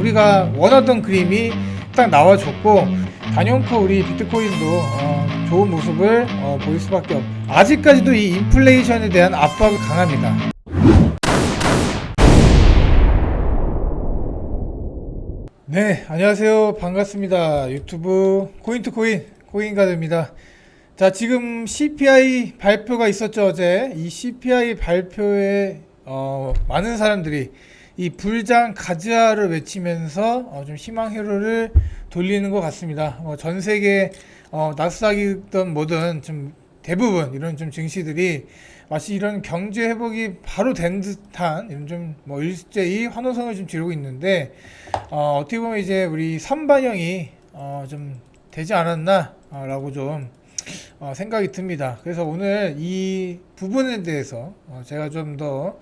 우리가 원하던 그림이 딱 나와줬고 단연코 우리 비트코인도 어, 좋은 모습을 어, 보일 수밖에 없. 아직까지도 이 인플레이션에 대한 압박이 강합니다. 네, 안녕하세요. 반갑습니다. 유튜브 코인투코인 코인가드입니다. 자, 지금 CPI 발표가 있었죠, 어제. 이 CPI 발표에 어, 많은 사람들이 이 불장 가즈아를 외치면서 어, 좀 희망 회로를 돌리는 것 같습니다. 어, 전 세계 어, 나스닥이든 뭐든 좀 대부분 이런 좀 증시들이 마치 이런 경제 회복이 바로 된 듯한 이런 좀뭐 일제히 환호성을 좀 지르고 있는데 어, 어떻게 보면 이제 우리 선반영이 어, 좀 되지 않았나라고 좀 어, 생각이 듭니다. 그래서 오늘 이 부분에 대해서 어, 제가 좀더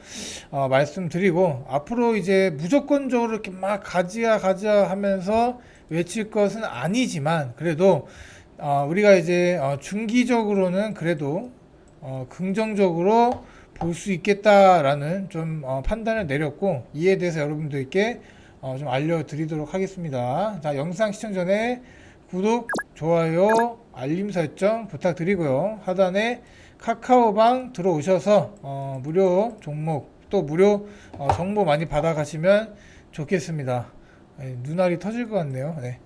어, 말씀드리고 앞으로 이제 무조건적으로 이렇게 막 가지야 가지야 하면서 외칠 것은 아니지만 그래도 어, 우리가 이제 어, 중기적으로는 그래도 어, 긍정적으로 볼 수 있겠다라는 좀 어, 판단을 내렸고 이에 대해서 여러분들께 어, 좀 알려드리도록 하겠습니다. 자 영상 시청 전에 구독, 좋아요, 알림 설정 부탁드리고요. 하단에 카카오방 들어오셔서 어, 무료 종목 또 무료 어, 정보 많이 받아가시면 좋겠습니다. 네, 눈알이 터질 것 같네요. 네.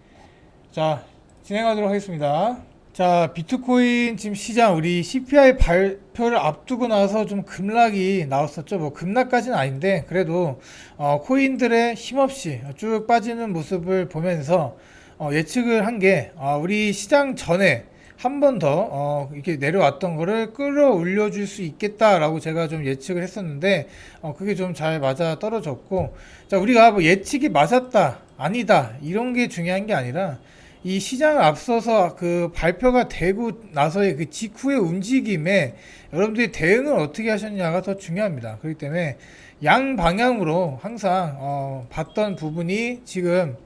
자 진행하도록 하겠습니다. 자 비트코인 지금 시장 우리 CPI 발표를 앞두고 나서 좀 급락이 나왔었죠. 뭐 급락까지는 아닌데 그래도 어, 코인들의 힘없이 쭉 빠지는 모습을 보면서 어, 예측을 한 게 어, 우리 시장 전에 한 번더 어, 이렇게 내려왔던 거를 끌어올려 줄 수 있겠다라고 제가 좀 예측을 했었는데 어, 그게 좀 잘 맞아 떨어졌고 자 우리가 뭐 예측이 맞았다 아니다 이런 게 중요한 게 아니라 이 시장을 앞서서 그 발표가 되고 나서의 그 직후의 움직임에 여러분들이 대응을 어떻게 하셨냐가 더 중요합니다. 그렇기 때문에 양 방향으로 항상 어, 봤던 부분이 지금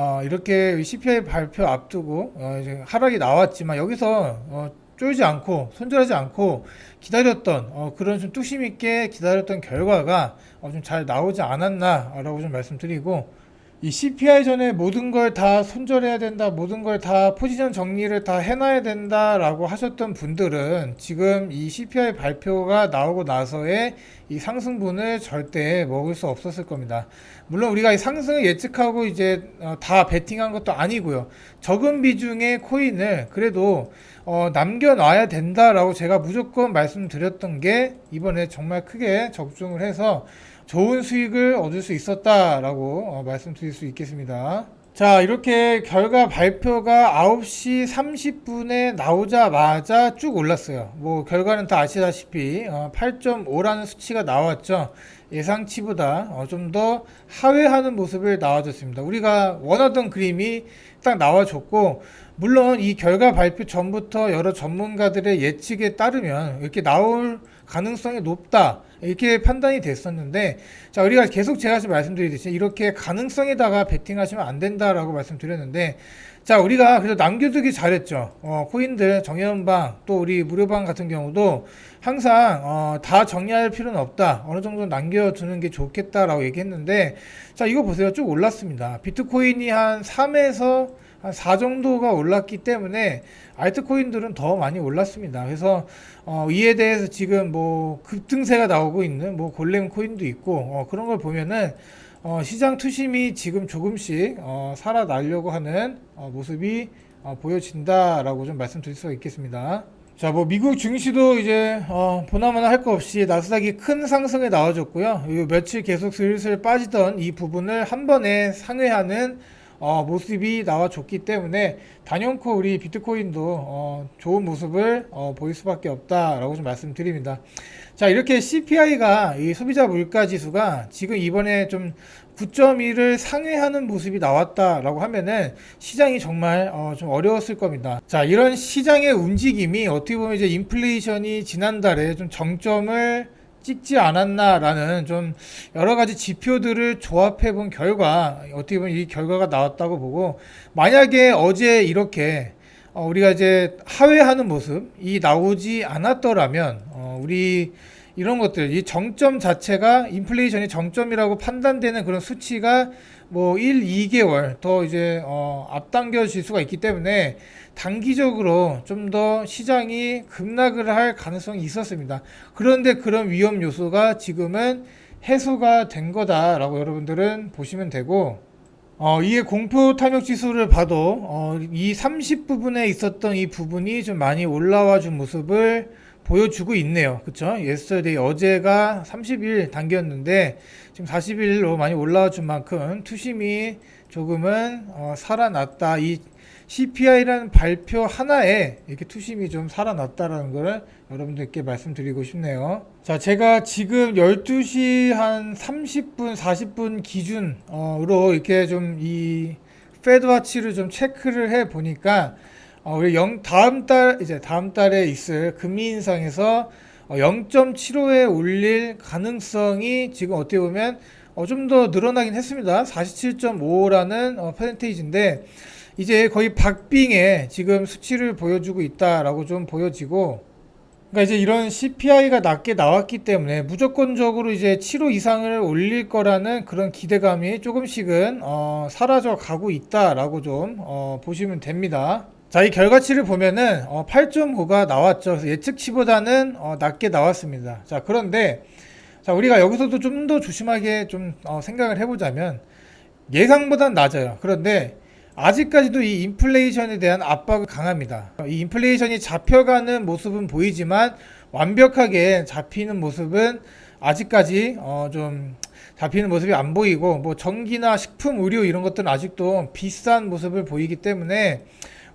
어, 이렇게 CPI 발표 앞두고 어, 이제 하락이 나왔지만 여기서 어, 쫄지 않고 손절하지 않고 기다렸던 어, 그런 좀 뚝심 있게 기다렸던 결과가 어, 좀 잘 나오지 않았나라고 좀 말씀드리고 이 CPI 전에 모든 걸 다 손절해야 된다, 모든 걸 다 포지션 정리를 다 해놔야 된다라고 하셨던 분들은 지금 이 CPI 발표가 나오고 나서의 이 상승분을 절대 먹을 수 없었을 겁니다. 물론 우리가 이 상승을 예측하고 이제 어, 다 베팅한 것도 아니고요. 적은 비중의 코인을 그래도 어, 남겨놔야 된다라고 제가 무조건 말씀드렸던 게 이번에 정말 크게 적중을 해서 좋은 수익을 얻을 수 있었다라고 어, 말씀드릴 수 있겠습니다. 자, 이렇게 결과 발표가 9시 30분에 나오자마자 쭉 올랐어요. 뭐, 결과는 다 아시다시피, 어, 8.5라는 수치가 나왔죠. 예상치보다 어, 좀더 하회하는 모습을 나와줬습니다. 우리가 원하던 그림이 딱 나와줬고, 물론 이 결과 발표 전부터 여러 전문가들의 예측에 따르면 이렇게 나올 가능성이 높다. 이렇게 판단이 됐었는데, 자, 우리가 계속 제가 말씀드리듯이 이렇게 가능성에다가 베팅하시면 안 된다라고 말씀드렸는데, 자, 우리가 그래도 남겨두기 잘했죠. 어, 코인들 정연방 또 우리 무료방 같은 경우도 항상 어, 다 정리할 필요는 없다. 어느 정도 남겨두는 게 좋겠다라고 얘기했는데, 자, 이거 보세요. 쭉 올랐습니다. 비트코인이 한 3에서 한4 정도가 올랐기 때문에 알트코인들은 더 많이 올랐습니다. 그래서 어, 이에 대해서 지금 뭐 급등세가 나오고 있는 뭐 골렘 코인도 있고 어, 그런 걸 보면은 어, 시장 투심이 지금 조금씩 어, 살아나려고 하는 어, 모습이 어, 보여진다라고 좀 말씀드릴 수가 있겠습니다. 자, 뭐 미국 증시도 이제 어, 보나마나 할 거 없이 나스닥이 큰 상승에 나와줬고요. 이 며칠 계속 슬슬 빠지던 이 부분을 한 번에 상회하는 어, 모습이 나와줬기 때문에 단연코 우리 비트코인도 어, 좋은 모습을 어, 보일 수밖에 없다라고 좀 말씀드립니다. 자 이렇게 CPI가 이 소비자 물가 지수가 지금 이번에 좀 9.1을 상회하는 모습이 나왔다라고 하면은 시장이 정말 어, 좀 어려웠을 겁니다. 자 이런 시장의 움직임이 어떻게 보면 이제 인플레이션이 지난달에 좀 정점을 찍지 않았나라는 좀 여러 가지 지표들을 조합해 본 결과 어떻게 보면 이 결과가 나왔다고 보고 만약에 어제 이렇게 어, 우리가 이제 하회하는 모습이 나오지 않았더라면 어, 우리 이런 것들 이 정점 자체가 인플레이션이 정점이라고 판단되는 그런 수치가 뭐 1, 2개월 더 이제 어, 앞당겨질 수가 있기 때문에 단기적으로 좀 더 시장이 급락을 할 가능성이 있었습니다. 그런데 그런 위험 요소가 지금은 해소가 된 거다라고 여러분들은 보시면 되고 어, 이에 공포 탐욕 지수를 봐도 어, 이 30 부분에 있었던 이 부분이 좀 많이 올라와 준 모습을 보여주고 있네요. 그쵸? yesterday 어제가 30일 단계였는데 지금 40일로 많이 올라와 준 만큼 투심이 조금은 어, 살아났다. 이 CPI라는 발표 하나에 이렇게 투심이 좀 살아났다라는 걸 여러분들께 말씀드리고 싶네요. 자, 제가 지금 12시 한 30분, 40분 기준으로 이렇게 좀 이 페드와치를 좀 체크를 해 보니까 어, 우리 영, 다음 달, 이제 다음 달에 있을 금리 인상에서 어, 0.75에 올릴 가능성이 지금 어떻게 보면 어, 좀 더 늘어나긴 했습니다. 47.5라는 어, 퍼센테이지인데 이제 거의 박빙의 지금 수치를 보여주고 있다라고 좀 보여지고 그러니까 이제 이런 CPI가 낮게 나왔기 때문에 무조건적으로 이제 7호 이상을 올릴 거라는 그런 기대감이 조금씩은 어, 사라져 가고 있다라고 좀 어, 보시면 됩니다. 자, 이 결과치를 보면은 어, 8.5가 나왔죠. 예측치보다는 어, 낮게 나왔습니다. 자, 그런데 자, 우리가 여기서도 좀 더 조심하게 좀 어, 생각을 해보자면 예상보단 낮아요. 그런데 아직까지도 이 인플레이션에 대한 압박은 강합니다. 이 인플레이션이 잡혀가는 모습은 보이지만 완벽하게 잡히는 모습은 아직까지 어 좀 잡히는 모습이 안 보이고 뭐 전기나 식품, 의료 이런 것들은 아직도 비싼 모습을 보이기 때문에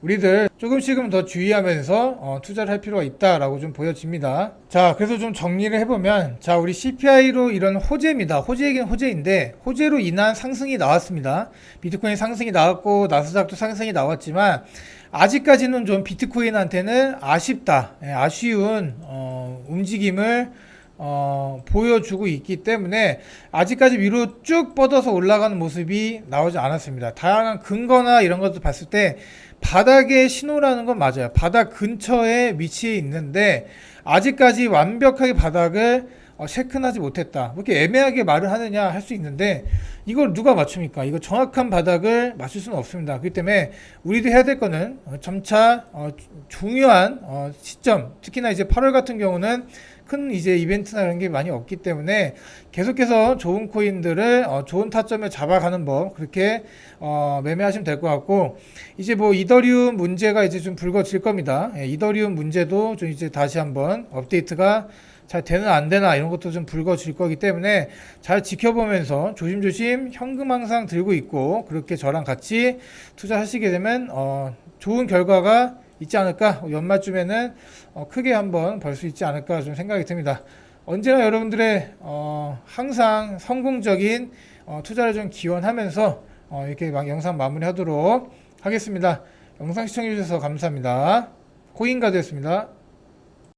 우리들 조금씩은 더 주의하면서 어, 투자를 할 필요가 있다라고 좀 보여집니다. 자, 그래서 좀 정리를 해보면, 자, 우리 CPI로 이런 호재입니다. 호재이긴 호재인데, 호재로 인한 상승이 나왔습니다. 비트코인 상승이 나왔고, 나스닥도 상승이 나왔지만, 아직까지는 좀 비트코인한테는 아쉽다, 예, 아쉬운 어, 움직임을 어, 보여주고 있기 때문에 아직까지 위로 쭉 뻗어서 올라가는 모습이 나오지 않았습니다. 다양한 근거나 이런 것도 봤을 때 바닥의 신호라는 건 맞아요. 바닥 근처에 위치해 있는데 아직까지 완벽하게 바닥을 어, 체크하지 못했다. 뭐 이렇게 애매하게 말을 하느냐 할 수 있는데 이걸 누가 맞춥니까? 이거 정확한 바닥을 맞출 수는 없습니다. 그렇기 때문에 우리도 해야 될 거는 어, 점차 어, 주- 중요한 어, 시점, 특히나 이제 8월 같은 경우는 큰 이제 이벤트나 이런 게 많이 없기 때문에 계속해서 좋은 코인들을 어, 좋은 타점에 잡아가는 법 그렇게 어, 매매하시면 될 것 같고 이제 뭐 이더리움 문제가 이제 좀 불거질 겁니다. 예, 이더리움 문제도 좀 이제 다시 한번 업데이트가 잘 되나 안 되나 이런 것도 좀 불거질 거기 때문에 잘 지켜보면서 조심조심 현금 항상 들고 있고 그렇게 저랑 같이 투자하시게 되면 어, 좋은 결과가 있지 않을까 연말쯤에는 어, 크게 한번 벌 수 있지 않을까 좀 생각이 듭니다. 언제나 여러분들의 어, 항상 성공적인 어, 투자를 좀 기원하면서 어, 이렇게 막 영상 마무리하도록 하겠습니다. 영상 시청해주셔서 감사합니다. 코인가드였습니다.